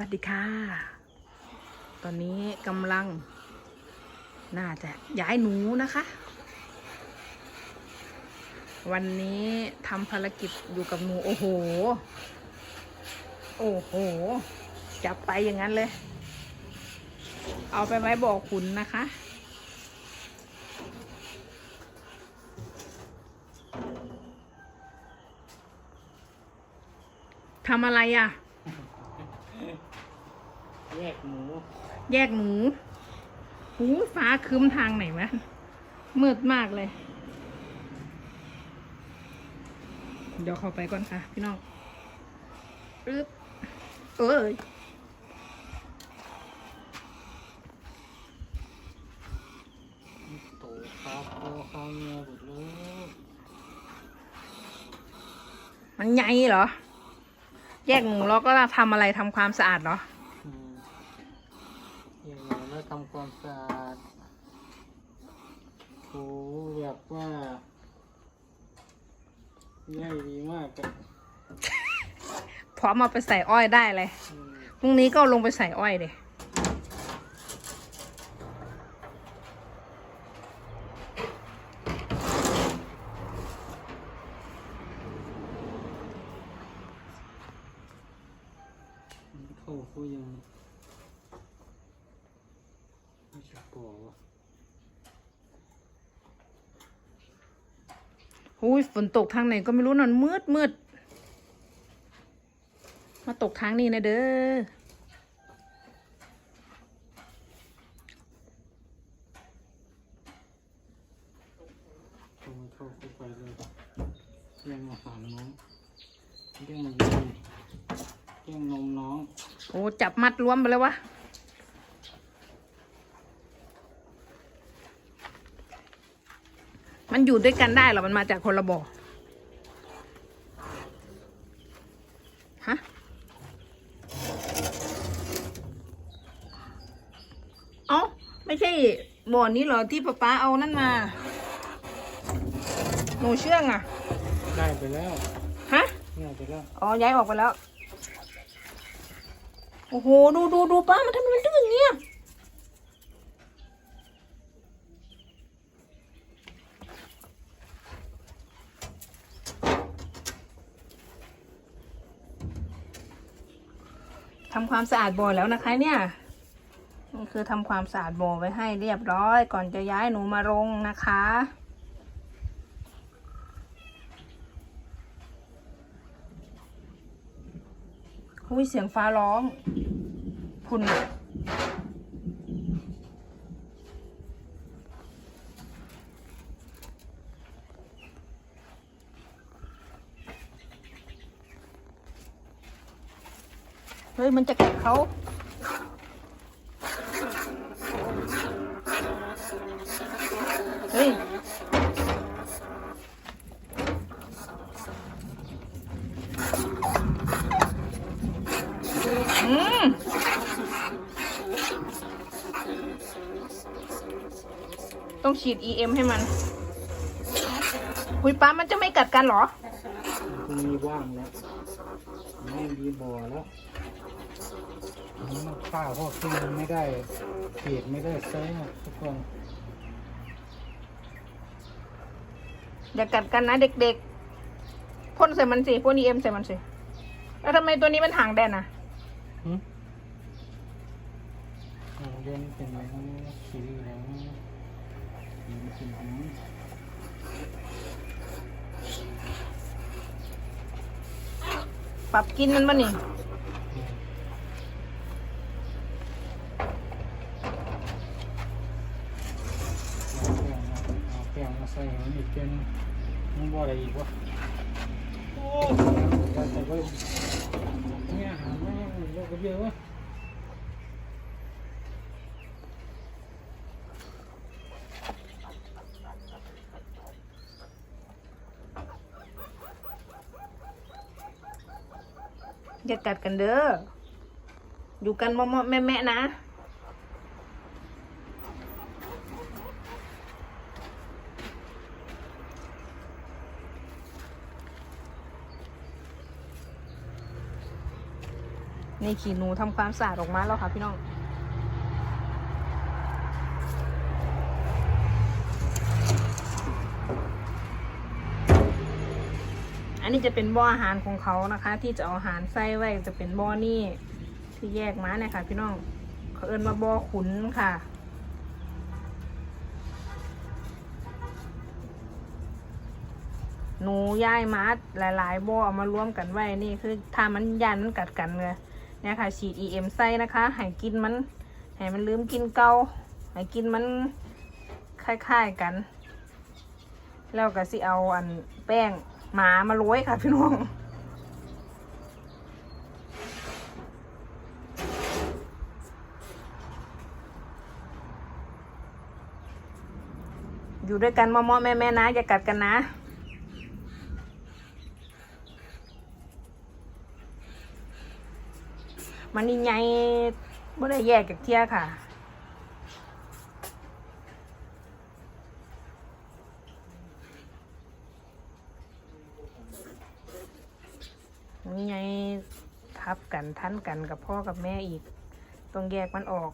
วัสดีค่ะ ตอนนี้กำลัง น่าจะย้ายหนูนะคะ วันนี้ทำภารกิจอยู่กับหนู โอ้โห โอ้โห จับไปอย่างนั้นเลย เอาไปไว้บอกคุณนะคะ ทำอะไรอะ แยกหมูแยกหนูหูฟ้าครึ้มทางไหนวะมืดมากเลย เดี๋ยวเข้าไปก่อนค่ะ พี่น้องปึ๊บเอ้ยโตคาโคคาเงียหมดเลยมันใหญ่เหรอ แยกหนูแล้วก็ทำอะไรทำความสะอาดเหรอ อืมแยกหมูแล้วทำความสะอาดโอ้แบบว่าง่ายดีมากอะพร้อมเอาไปใส่อ้อยได้เลย อืม พรุ่งนี้ก็เอาลงไปใส่อ้อยเลย มันเข้าเขายังไม่จะบอกว่า หุยฝนตกทางไหนก็ไม่รู้นอนมืดมืดมาตกทางนี้นะเด้อเขาไม่เข้าเข้าไปเลยแย่งอาหารน้องแย่งมันกินแย่งนมน้อง โอ้ จับมัดรวมไปเลยวะ มันอยู่ด้วยกันได้เหรอ มันมาจากคนละบ่อ ฮะ เอ้า ไม่ใช่บ่อนี้เหรอที่ป๊าป๊าเอานั่นมา หนูเชื่องอะ ได้ไปแล้ว ฮะได้ไปแล้ว อ๋อ ย้ายออกไปแล้ว โอ้โห ดูดูดูป้า มันทำไมมันดื้ออย่างเงี้ย ทำความสะอาดบ่อแล้วนะคะเนี่ยนี่คือทำความสะอาดบ่อไว้ให้เรียบร้อย ก่อนจะย้ายหนูมาลงนะคะอุ้ยเสียงฟ้าร้อง คุณ เฮ้ย มันจะกัดเขาเฮ้ยอืมต้องฉีด EM ให้มันคุยป้ามันจะไม่กัดกันหรอ มันมีว่างแล้ว ไม่มีบ่อแล้วมันข้าวพวกที่มันไม่ได้เกรดไม่ได้ไซส์อะทุกคนอย่ากัดกันนะเด็กๆพ่นใส่มันสิพ่น EM ใส่มันสิ แล้วทำไมตัวนี้มันห่างแดนอะหึเอาเล่นเป็นอะไรสีอะไรสีสีหง ปรับกินมันบ้านี่เอาแป้งมาใส่ให้มันอีกเป็นมันบ่อะไรอีกวะโอ้แต่ก็เนี่ยอาหารไม่โลกเยอะวะ อย่ากัดกันเด้อ อยู่กันมอมๆแม่ๆนะ นี่ขี่หนูทำความสะอาดออกมาแล้วค่ะพี่น้อง อันนี้จะเป็นบ่ออาหารของเขานะคะ ที่จะเอาอาหารใส่ไว้จะเป็นบ่อนี่ที่แยกมาเนี่ยค่ะ พี่น้องเขาเอิ้นมาบ่อขุนค่ะหนูย่ายมาหลายๆบ่อเอามารวมกันไว้นี่คือถ้ามันยันมันกัดกันเลยเนี่ยค่ะ ฉีด EM ใส่นะคะให้กินมันให้มันลืมกินเกาให้กินมันคล้ายๆกัน แล้วก็สิเอาอันแป้ง หมามาโรยค่ะพี่น้องอยู่ด้วยกันมอมอแม่แม่นะ อย่ากัดกันนะ มันนี่ไงไม่ได้แยกจากเที่ยค่ะ นี่ไงทับกันทันกันกับพ่อกับแม่อีก ต้องแยกมันออก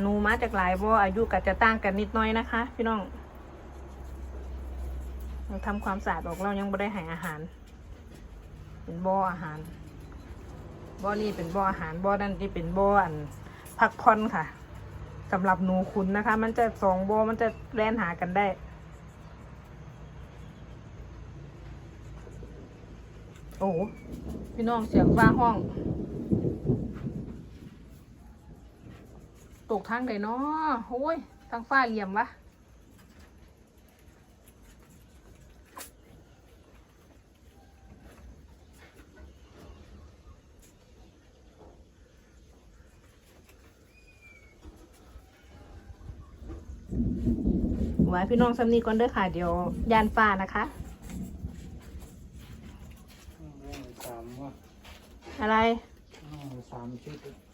หนูมาจากหลายบ่าอายุก็จะต่างกันนิดน้อยนะคะ พี่น้องเราทำความสะอาดออกเรายังไม่ได้ให้อาหาร เป็นบ่ออาหารบ่อนี่เป็นบ่ออาหารบ่อนั่นที่เป็นบ่ออัน พักผ่อนค่ะสำหรับหนูคุณนะคะ มันจะสองบ่อมันจะแล่นหากันได้โอ้พี่น้องเสียงฟ้าห้อง ตกทางเลยเนาะโอ้ยทางฟ้าเหลี่ยมวะ ไว้พี่น้องสำนีก่อนเด้อค่ะ เดี๋ยวยานฟ้านะคะสามว่าอะไรสามชุด